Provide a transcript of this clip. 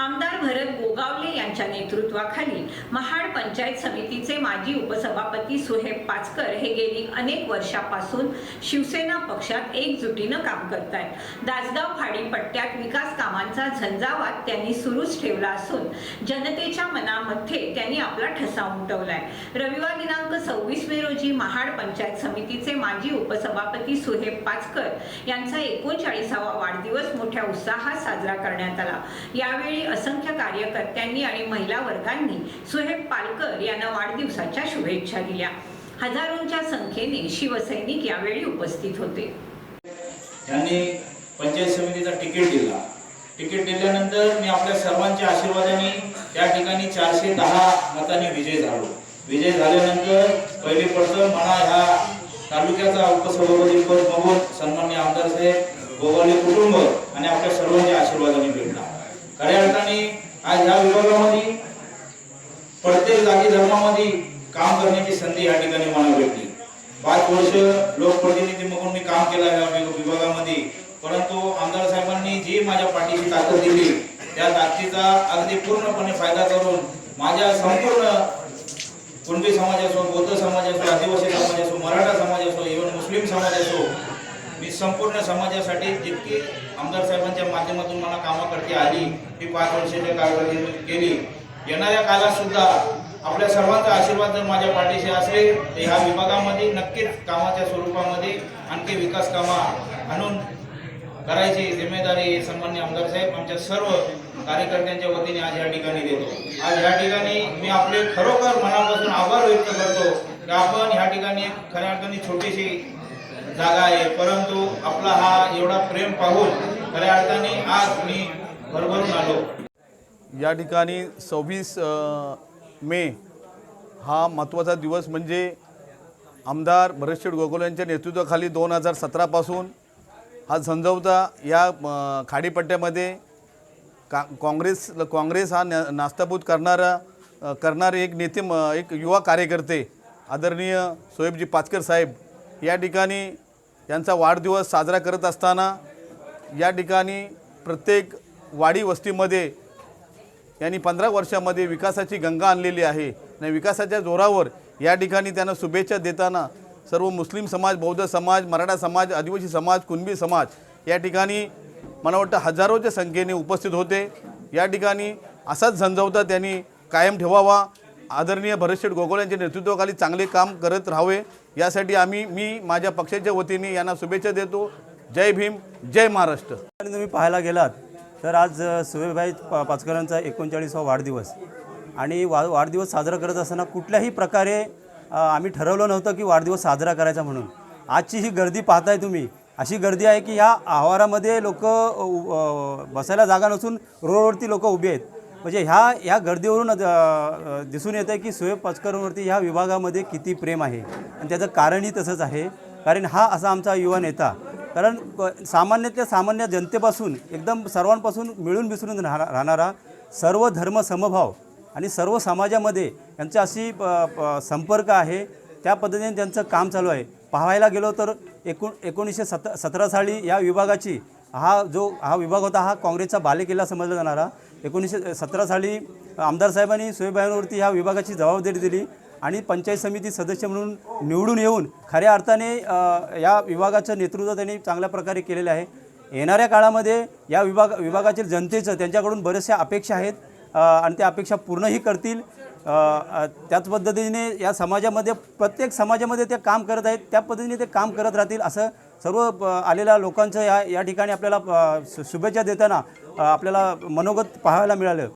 आमदार भरत गोगावले यांच्या नेतृत्वाखाली महाड पंचायत समितीचे माजी उपसभापती सुहेब पाचकर हे गेली अनेक वर्षापासून शिवसेना पक्षात एकजुटीनं काम करत आहेत दासगाव फाडी पट्ट्यात विकास कामांचा झंझावात त्यांनी सुरूच ठेवला असून जनतेच्या मनामध्ये त्यांनी आपला ठसा उमटवलाय. रविवार दिनांक सव्वीस मे रोजी महाड पंचायत समितीचे माजी उपसभापती सुहेब पाचकर यांचा एकोणचाळीसावा वाढदिवस मोठ्या उत्साहात साजरा करण्यात आला. यावेळी असंख्य कार्यकर्त्यांनी आणि महिला वर्गांनी सुहेब पालकर यांना वाढदिवसाच्या शुभेच्छा दिल्या. हजारोंच्या संख्येने शिवसैनिक यावेळी उपस्थित होते. त्यांनी पंचायत समितीचा तिकीट दिला. तिकीट दिल्यानंतर मी आपल्या सर्वांच्या आशीर्वादाने त्या ठिकाणी चारशे दहा मतांनी विजय झालो. विजय झाल्यानंतर पहिले पडतं मला ह्या तालुक्याचा उपसभापती पद बघून सन्मान्य आमदार साहेब गोगावले कुटुंब आणि आपल्या सर्वांच्या आशीर्वादाने भेटला. खऱ्या अर्थाने आज ह्या विभागामध्ये प्रत्येक जागी धर्मामध्ये काम करण्याची संधी या ठिकाणी मला भेटली. पाच वर्ष लोकप्रतिनिधी म्हणून मी काम केलं या विभागामध्ये. परंतु आमदार साहेबांनी जी माझ्या पाठीची ताकद दिली त्या ताकदीचा अगदी पूर्णपणे फायदा करून माझ्या संपूर्ण कुणबी समाज असो बौद्ध समाज असो आदिवासी समाज असो मराठा समाज असो इव्हन मुस्लिम समाज असो मी संपूर्ण समाजासाठी जितकी आमदार साहेबांच्या माध्यमातून मला कामाकरती आली ही पाच वर्षाच्या कारकिर्दीत केली. येणाऱ्या काळात सुद्धा आपल्या सर्वांचा आशीर्वाद जर माझ्या पाठीशी असेल तर ह्या विभागामध्ये नक्कीच कामाच्या स्वरूपामध्ये आणखी विकास कामा आणून करायची जिम्मेदारी सन्मान्य आमदार साहेब आमच्या सर्व कार्यकर्त्यांच्या वतीने आज या ठिकाणी देतो. आज या ठिकाणी मी आपले खरोखर मनापासून आभार व्यक्त करतो की आपण ह्या ठिकाणी खऱ्या अर्थाने छोटीशी जागा आहे. परंतु आपला हा एवढा प्रेम पाहून खऱ्या अर्थाने आज मी भरभरून आलो. या ठिकाणी सव्वीस मे हा महत्त्वाचा दिवस म्हणजे आमदार भरतशेठ गोगोल यांच्या नेतृत्वाखाली दोन हजार सतरापासून हा झंझवता या खाडीपट्ट्यामध्ये का काँग्रेस काँग्रेस हा ना नास्ताबूत करणारा करणारे एक नेते म- एक युवा कार्यकर्ते आदरणीय सोहेबजी पाचकर साहेब या ठिकाणी यांचा वाढदिवस साजरा करत असताना या ठिकाणी प्रत्येक वाडी वस्तीमध्ये यांनी पंधरा वर्षामध्ये विकासाची गंगा आणलेली आहे. आणि विकासाच्या जोरावर या ठिकाणी त्यांना शुभेच्छा देताना सर्व मुस्लिम समाज बौद्ध समाज मराठा समाज आदिवासी समाज कुणबी समाज या ठिकाणी मला वाटतं हजारोच्या संख्येने उपस्थित होते. या ठिकाणी असाच झंझवता त्यांनी कायम ठेवावा. आदरणीय भरतशेठ गोगोळ यांच्या नेतृत्वाखाली चांगले काम करत राहावे. यासाठी आम्ही मी माझ्या पक्षाच्या वतीने यांना शुभेच्छा देतो. जय भीम जय महाराष्ट्र. आणि तुम्ही पाहायला गेलात तर आज सुबेभाई पा पाचकरांचा एकोणचाळीसावा वाढदिवस. आणि वा वाढदिवस साजरा करत असताना कुठल्याही प्रकारे आम्ही ठरवलं नव्हतं की वाढदिवस साजरा करायचा म्हणून. आजची ही गर्दी पाहताय तुम्ही. अशी गर्दी आहे की ह्या आवारामध्ये लोक बसायला जागा नसून रोडवरती लोक उभी आहेत. म्हणजे ह्या ह्या गर्दीवरून दिसून येतं आहे की सुहेब पाचकरांवरती ह्या विभागामध्ये किती प्रेम आहे. आणि त्याचं कारणही तसंच आहे. कारण हा असा आमचा युवा नेता. कारण सामान्यातल्या सामान्य जनतेपासून एकदम सर्वांपासून मिळून मिसळून राहणा राहणारा सर्व धर्म समभाव आणि सर्व समाजामध्ये यांचा अशी प- प- संपर्क आहे. त्या पद्धतीने त्यांचं काम चालू आहे. पाहायला गेलो तर एकूण एकोणीसशे सत सतरा साली या विभागाची हा जो हा विभाग होता हा काँग्रेसचा बालेकिल्ला समजला जाणारा. एकोणीसशे सतरा साली आमदार साहेबांनी सोयीबाईंवरती ह्या विभागाची जबाबदारी दिली आणि पंचायत समिती सदस्य म्हणून निवडून येऊन खऱ्या अर्थाने या विभागाचं नेतृत्व त्यांनी चांगल्या प्रकारे केलेलं आहे. येणाऱ्या काळामध्ये या विभाग विभागातील जनतेचं त्यांच्याकडून बऱ्याचशा अपेक्षा आहेत आणि त्या अपेक्षा पूर्णही करतील. त्याच पद्धतीने या समाजामध्ये प्रत्येक समाजामध्ये ते काम करत आहेत त्या पद्धतीने ते काम करत राहतील असं सर्व आलेल्या लोकांचं या या ठिकाणी आपल्याला शुभेच्छा देताना आपल्याला मनोगत पाहायला मिळालं.